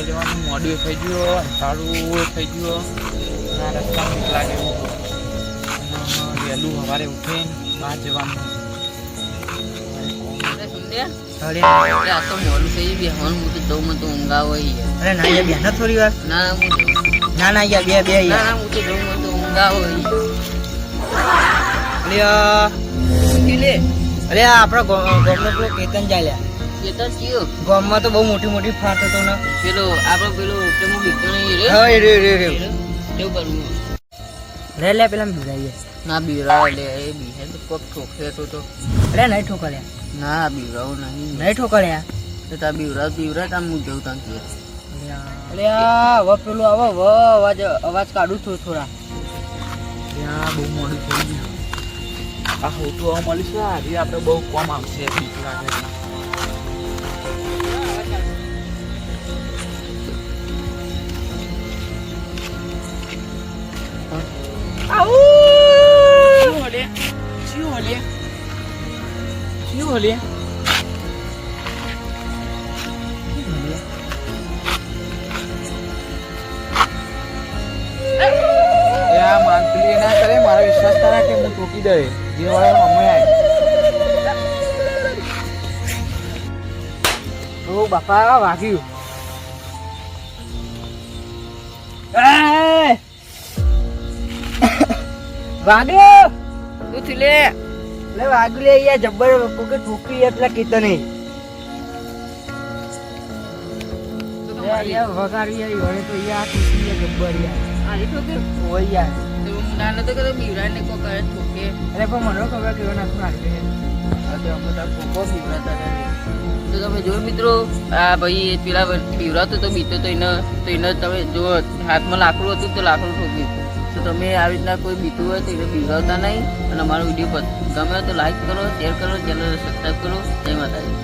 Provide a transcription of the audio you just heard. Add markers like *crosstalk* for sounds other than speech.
ઘેર જવાનું મોડું થઈ ગયું અંધારું થઈ ગયું આ રસ્તા બીક લાગે વહેલું સવારે ઉઠીને બહાર જવાનું. આપડે યાર. ના ના ના ના ના ના ના કેતન ચાલ્યા. એ તો થયું ગામમાં તો બહુ મોટી મોટી ફાટ હતો ને. પેલો આપણો પેલો બીતો રે હા રે રે રે કેવું કરવું લે લે પેલા બીરાઈએ ના બીવરાવ લે એ બીહે તો કોક ઠોકે તો તો. અરે નહીં ઠોકર્યા. ના બીવરાવ નહીં. નહીં ઠોકર્યા? તો તા બીવરાવ બીવરાવ તા હું જઉં તાં કે અરે આ હવે પેલું આવો વ અવાજ અવાજ કાઢું છું થોડા. ત્યાં બહુ મોડું થઈ ગયું. આ હોટું હવે મળીશું આજે આપણે બહુ કોમ આવશે બીક લાગે આ માનતલી ના કરે મારો વિશ્વાસ કરા કે હું ઠોકી દે જે વાળા મમ્મી આય. ઓ બાપા વાગ્યું. એ! *coughs* વાગ્યો લે. લે વાગ્યું લે યાર જબ્બર કોકે પેલા કીધા નહીં તો તો વગાડી યાર વળે તો યાર જબ્બર યાર. ઠોકે? ઓય યાર. તો હું ના નતો કહેતો બીવરાવ ને કોક કરે અરે પણ મને ખબર કે એના શું આ તો અમે કોકો હતા. તો તમે જો મિત્રો આ ભાઈ પેલા પીવરાતો તો બીતો તો એને તો એને તમે જો હાથમાં લાકડું હતું તો લાકડું ઠોક્યું તો તમે આવી રીતના કોઈ બીતું હોય તો બીવરાવતા નહીં. અને અમારો વીડિયો ગમે તો લાઈક કરો શેર કરો ચેનલને સબસ્ક્રાઈબ કરો. જય માતાજી.